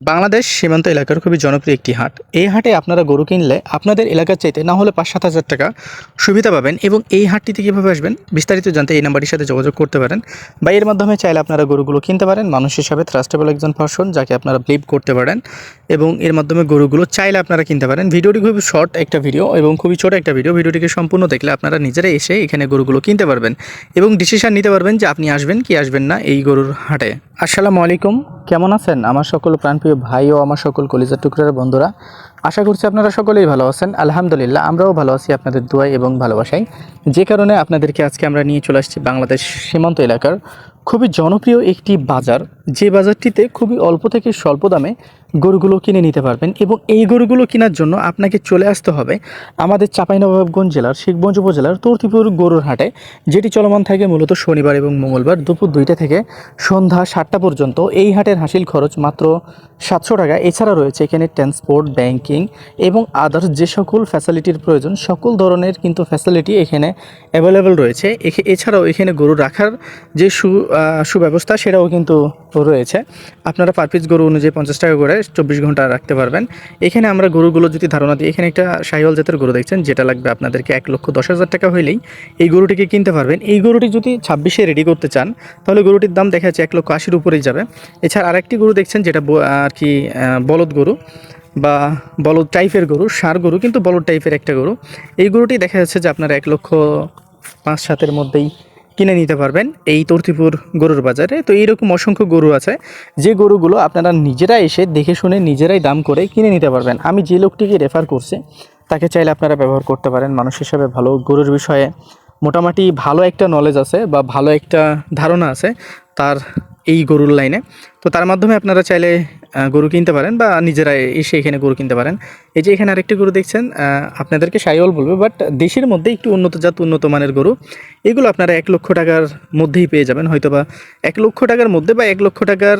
বাংলাদেশ সীমান্ত এলাকার খুবই জনপ্রিয় একটি হাট। এই হাটে আপনারা গরু কিনলে আপনাদের এলাকার চাইতে না হলে পাঁচ সাত হাজার টাকা সুবিধা পাবেন এবং এই হাটটিতে কীভাবে আসবেন বিস্তারিত জানতে এই নাম্বারটির সাথে যোগাযোগ করতে পারেন। বা এর মাধ্যমে চাইলে আপনারা গরুগুলো কিনতে পারেন। মানুষ হিসাবে ট্রাস্টেবল একজন পার্সন যাকে আপনারা বিলিভ করতে পারেন এবং এর মাধ্যমে গরুগুলো চাইলে আপনারা কিনতে পারেন। ভিডিওটি খুবই শর্ট একটা ভিডিও এবং খুবই ছোট একটা ভিডিও ভিডিওটিকে সম্পূর্ণ দেখলে আপনারা নিজেরাই এসে এখানে গরুগুলো কিনতে পারবেন এবং ডিসিশন নিতে পারবেন যে আপনি আসবেন কি আসবেন না এই গরুর হাটে। আসসালামু আলাইকুম। কেমন আছেন? আমার সকল প্রাণপ্রিয় ভাই ও আমার সকল কলিজার টুকরার বন্ধুরা, আশা করছি আপনারা সকলেই ভালো আছেন। আলহামদুলিল্লাহ, আমরাও ভালো আছি আপনাদের দোয়াই এবং ভালোবাসায়। যে কারণে আপনাদেরকে আজকে আমরা নিয়ে চলে আসছি বাংলাদেশ সীমান্ত এলাকার খুবই জনপ্রিয় একটি বাজার, যে বাজারটিতে খুবই অল্প থেকে স্বল্প দামে গরুগুলো কিনে নিতে পারবেন এবং এই গরুগুলো কেনার জন্য আপনাকে চলে আসতে হবে আমাদের চাঁপাইনবাবগঞ্জ জেলার, শিখগঞ্জ উপজেলার তর্তিপুর গরুর হাটে, যেটি চলমান থাকে মূলত শনিবার এবং মঙ্গলবার দুপুর দুইটা থেকে সন্ধ্যা সাতটা পর্যন্ত। এই হাটের হাসিল খরচ মাত্র সাতশো টাকা। এছাড়া রয়েছে এখানে ট্রান্সপোর্ট ব্যাংকিং এবং আদার্স যে সকল ফ্যাসিলিটির প্রয়োজন, সকল ধরনের কিন্তু ফ্যাসিলিটি এখানে অ্যাভেলেবেল রয়েছে। এছাড়াও এখানে গরু রাখার যে সু সুব্যবস্থা সেটাও কিন্তু রয়েছে। আপনারা পার পিস গরু অনুযায়ী পঞ্চাশ টাকা করে চব্বিশ ঘণ্টা রাখতে পারবেন। এখানে আমরা গরুগুলো যদি ধারণা দিই, এখানে একটা সাহিওয়াল জাতের গরু দেখছেন, যেটা লাগবে আপনাদেরকে এক লক্ষ দশ হাজার টাকা হইলেই এই গরুটিকে কিনতে পারবেন। এই গরুটি যদি ছাব্বিশে রেডি করতে চান, তাহলে গরুটির দাম দেখা যাচ্ছে এক লক্ষ আশির উপরেই যাবে। এছাড়া আরেকটি গরু দেখছেন, যেটা আর কি বলদ গরু বা বলদ টাইপের গরু সার গরু, কিন্তু বলদ টাইপের একটা গরু। এই গরুটি দেখা যাচ্ছে যে আপনার এক লক্ষ পাঁচ সাতের মধ্যেই কিনে নিতে পারবেন এই তর্তিপুর গরুর বাজারে। তো এইরকম অসংখ্য গরু আছে, যে গরুগুলো আপনারা নিজেরা এসে দেখে শুনে নিজেরাই দাম করে কিনে নিতে পারবেন। আমি যে লোকটিকে রেফার করছি, তাকে চাইলে আপনারা ব্যবহার করতে পারেন। মানুষ হিসাবে ভালো গরুর বিষয়ে মোটামুটি ভালো একটা নলেজ আছে বা ভালো একটা ধারণা আছে তার এই গরুর লাইনে। তো তার মাধ্যমে আপনারা চাইলে গরু কিনতে পারেন বা নিজেরা এসে এখানে গরু কিনতে পারেন। এই যে এখানে আরেকটি গরু দেখছেন আপনাদেরকে সাইওয়াল বলবে বাট দেশের মধ্যে একটু উন্নত জাত, উন্নত মানের গরু। এগুলো আপনারা এক লক্ষ টাকার মধ্যেই পেয়ে যাবেন হয়তো বা এক লক্ষ টাকার মধ্যে বা এক লক্ষ টাকার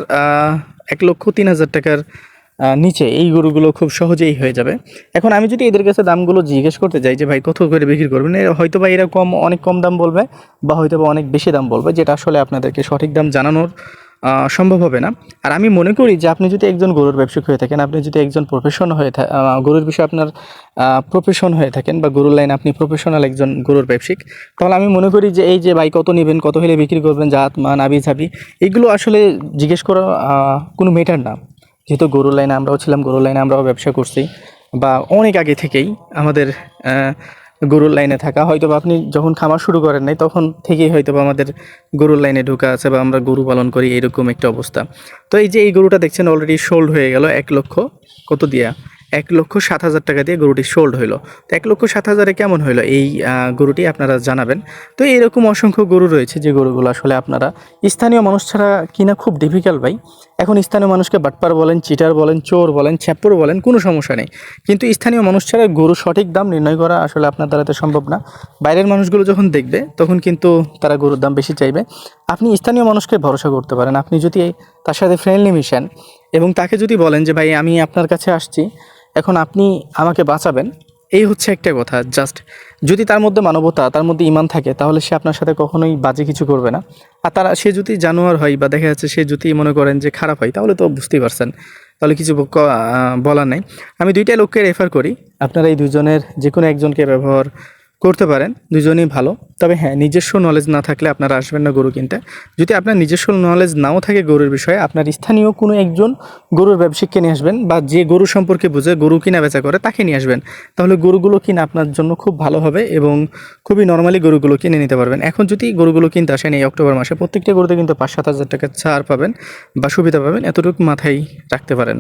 এক লক্ষ তিন হাজার টাকার নিচে এই গরুগুলো খুব সহজেই হয়ে যাবে। এখন আমি যদি এদের কাছে দামগুলো জিজ্ঞেস করতে যাই যে, ভাই, কত করে বিক্রি করবেন? হয়তো বা এরা কম, অনেক কম দাম বলবে বা হয়তো বা অনেক বেশি দাম বলবে, যেটা আসলে আপনাদেরকে সঠিক দাম জানানোর সম্ভব হবে না। আর আমি মনে করি যে আপনি যদি একজন গরুর ব্যবসায়িক হয়ে থাকেন, আপনি যদি একজন প্রফেশন হয়ে গরুর বিষয়ে আপনার প্রফেশন হয়ে থাকেন বা গরুর লাইন আপনি প্রফেশনাল একজন গরুর ব্যবসায়িক, তাহলে আমি মনে করি যে এই যে ভাই কত নেবেন, কত হলে বিক্রি করবেন, জাত, মান আবি ঝাবি এগুলো আসলে জিজ্ঞেস করা কোনো মেটার না। যেহেতু গরুর লাইনে আমরাও ছিলাম, গরুর লাইনে আমরাও ব্যবসা করছি বা অনেক আগে থেকেই আমাদের গরুর লাইনে থাকা। হয়তো আপনি যখন খামার শুরু করেন নাই, তখন থেকেই হয়তো আমাদের গরুর লাইনে ঢুকা আছে বা আমরা গরু পালন করি এরকম একটা অবস্থা। তো এই যে এই গরুটা দেখছেন অলরেডি সোল্ড হয়ে গেল এক লক্ষ কত দিয়া? এক লক্ষ সাত হাজার টাকা দিয়ে গরুটি সোল্ড হইল। তো এক লক্ষ সাত হাজারে কেমন হইল এই গরুটি আপনারা জানাবেন। তো এরকম অসংখ্য গরু রয়েছে যে গরুগুলো আসলে আপনারা স্থানীয় মানুষ ছাড়া কিনা খুব ডিফিকাল্ট ভাই। এখন স্থানীয় মানুষকে বাটপার বলেন চিটার বলেন, চোর বলেন ছ্যাপ্পর বলেন, কোনো সমস্যা নেই। কিন্তু স্থানীয় মানুষ ছাড়া গরু সঠিক দাম নির্ণয় করা আসলে আপনার দ্বারা তো সম্ভব না। বাইরের মানুষগুলো যখন দেখবে, তখন কিন্তু তারা গরুর দাম বেশি চাইবে। আপনি স্থানীয় মানুষকে ভরসা করতে পারেন। আপনি যদি তার সাথে ফ্রেন্ডলি মিশেন এবং তাকে যদি বলেন যে, ভাই, আমি আপনার কাছে আসছি। এখন আপনি আমাকে বাঁচাবেন। এই হচ্ছে একটা কথা জাস্ট যদি তার মধ্যে মানবতা, তার মধ্যে ইমান থাকে, তাহলে সে আপনার সাথে কখনোই বাজে কিছু করবে না। আর তারা, সে যদি জানোয়ার হয় বা দেখা যাচ্ছে সে যদি মনে করেন যে খারাপ হয়, তাহলে তো বুঝতেই পারছেন। তাহলে কিছু বলার নাই। আমি দুইটাই লোককে রেফার করি। আপনারা এই দুজনের যে কোনো একজনকে ব্যবহার করতে পারেন, দুজনেই ভালো। তবে হ্যাঁ নিজস্ব নলেজ না থাকলে আপনারা আসবেন না গরু কিনতে। যদি আপনার নিজস্ব নলেজ নাও থাকে গরুর বিষয়ে, আপনার স্থানীয় কোনো একজন গরুর ব্যবসায়িককে নিয়ে আসবেন বা যে গরু সম্পর্কে বুঝে গরু কিনা বেচা করে তাকে নিয়ে আসবেন। তাহলে গরুগুলো কিনা আপনার জন্য খুব ভালো হবে এবং খুবই নর্মালি গরুগুলো কিনে নিতে পারবেন। এখন যদি গরুগুলো কিনতে আসেন, এই অক্টোবর মাসে প্রত্যেকটা গরুতে কিন্তু পাঁচ সাত হাজার টাকা ছাড় পাবেন বা সুবিধা পাবেন। এতটুকু মাথায় রাখতে পারেন।